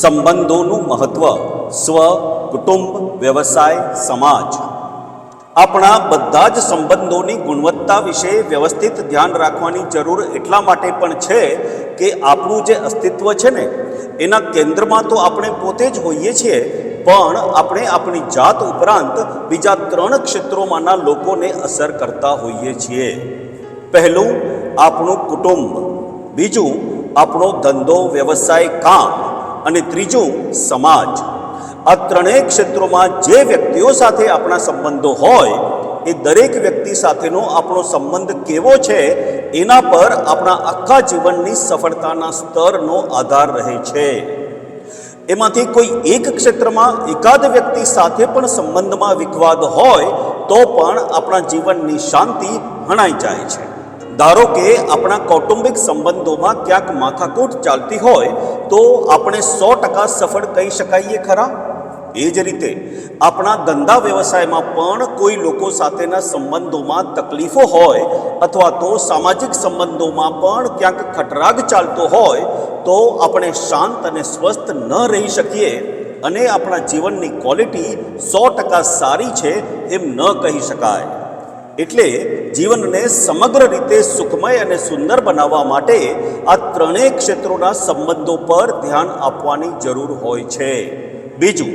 સંબંધોનું મહત્ત્વ સ્વ, કુટુંબ, વ્યવસાય, સમાજ. આપણા બધા જ સંબંધોની ગુણવત્તા વિશે વ્યવસ્થિત ધ્યાન રાખવાની જરૂર એટલા માટે પણ છે કે આપણું જે અસ્તિત્વ છે ને, એના કેન્દ્રમાં તો આપણે પોતે જ હોઈએ છીએ, પણ આપણે આપણી જાત ઉપરાંત બીજા ત્રણ ક્ષેત્રોમાંના લોકોને અસર કરતા હોઈએ છીએ. પહેલું, આપણું કુટુંબ. બીજું, આપણો ધંધો, વ્યવસાય, કામ. અને ત્રીજું, સમાજ. આ ત્રણેય ક્ષેત્રોમાં જે વ્યક્તિઓ સાથે આપણા સંબંધો હોય, એ દરેક વ્યક્તિ સાથેનો આપણો સંબંધ કેવો છે, એના પર આપણા આખા જીવનની સફળતાના સ્તરનો આધાર રહે છે. એમાંથી કોઈ એક ક્ષેત્રમાં એકાદ વ્યક્તિ સાથે પણ સંબંધમાં વિખવાદ હોય, તો પણ આપણા જીવનની શાંતિ હણાઈ જાય છે. ધારો કે આપણા કૌટુંબિક સંબંધોમાં ક્યાંક માથાકૂટ ચાલતી હોય, તો આપણે સો ટકા સફળ કહી શકાઈએ ખરા? એ જ રીતે, આપણા ધંધા વ્યવસાયમાં પણ કોઈ લોકો સાથેના સંબંધોમાં તકલીફો હોય, અથવા તો સામાજિક સંબંધોમાં પણ ક્યાંક ખટરાગ ચાલતો હોય, તો આપણે શાંત અને સ્વસ્થ ન રહી શકીએ અને આપણા જીવનની ક્વોલિટી સો ટકા સારી છે એમ ન કહી શકાય. એટલે જીવનને સમગ્ર રીતે સુખમય અને સુંદર બનાવવા માટે આ ત્રણેય ક્ષેત્રોના સંબંધો પર ધ્યાન આપવાની જરૂર હોય છે. બીજું,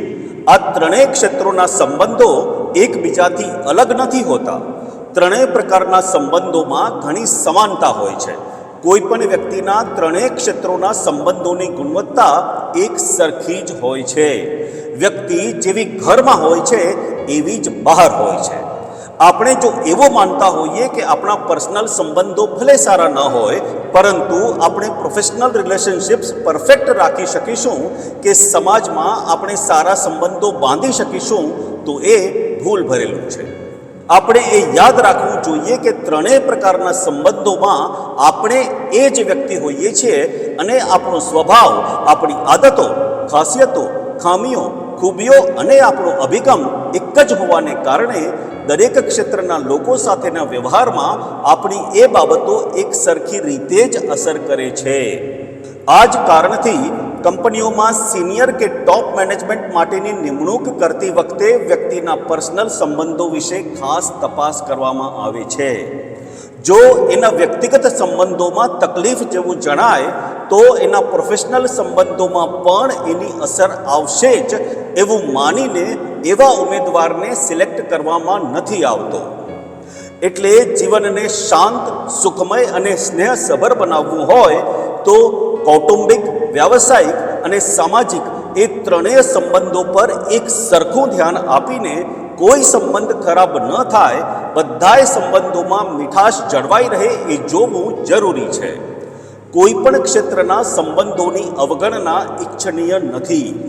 આ ત્રણેય ક્ષેત્રોના સંબંધો એકબીજાથી અલગ નથી હોતા. ત્રણેય પ્રકારના સંબંધોમાં ઘણી સમાનતા હોય છે. કોઈ પણ વ્યક્તિના ત્રણેય ક્ષેત્રોના સંબંધોની ગુણવત્તા એક સરખી જ હોય છે. વ્યક્તિ જેવી ઘરમાં હોય છે, એવી જ બહાર હોય છે. આપણે જો એવો માનતા હોઈએ કે આપણા પર્સનલ સંબંધો ભલે સારા ન હોય, પરંતુ આપણે પ્રોફેશનલ રિલેશનશિપ્સ પરફેક્ટ રાખી શકીશું કે સમાજમાં આપણે સારા સંબંધો બાંધી શકીશું, તો એ ભૂલ ભરેલું છે. આપણે એ યાદ રાખવું જોઈએ કે ત્રણેય પ્રકારના સંબંધોમાં આપણે એ જ વ્યક્તિ હોઈએ છીએ અને આપણો સ્વભાવ, આપણી આદતો, ખાસિયતો, ખામીઓ, ખૂબીઓ અને આપણો અભિગમ એક જ હોવાને કારણે દરેક ક્ષેત્રના લોકો સાથેના વ્યવહારમાં આપણી એ બાબતો એક સરખી રીતે જ અસર કરે છે. આ જ કારણથી કંપનીઓમાં સિનિયર કે ટોપ મેનેજમેન્ટ માટેની નિમણૂક કરતી વખતે વ્યક્તિના પર્સનલ સંબંધો વિશે ખાસ તપાસ કરવામાં આવે છે. જો એના વ્યક્તિગત સંબંધોમાં તકલીફ જેવું જણાય, તો એના પ્રોફેશનલ સંબંધોમાં પણ એની અસર આવશે જ એવું માનીને એવા ઉમેદવારને સિલેક્ટ કરવામાં નથી આવતો. એટલે જીવનને શાંત, સુખમય અને સ્નેહસભર બનાવવું હોય તો કૌટુંબિક, વ્યાવસાયિક અને સામાજિક એ ત્રણેય સંબંધો પર એક સરખું ધ્યાન આપીને કોઈ સંબંધ ખરાબ ન થાય, બધાય સંબંધોમાં મીઠાશ જળવાઈ રહે એ જોવું જરૂરી છે. કોઈ પણ ક્ષેત્રના સંબંધોની અવગણના ઈચ્છનીય નથી.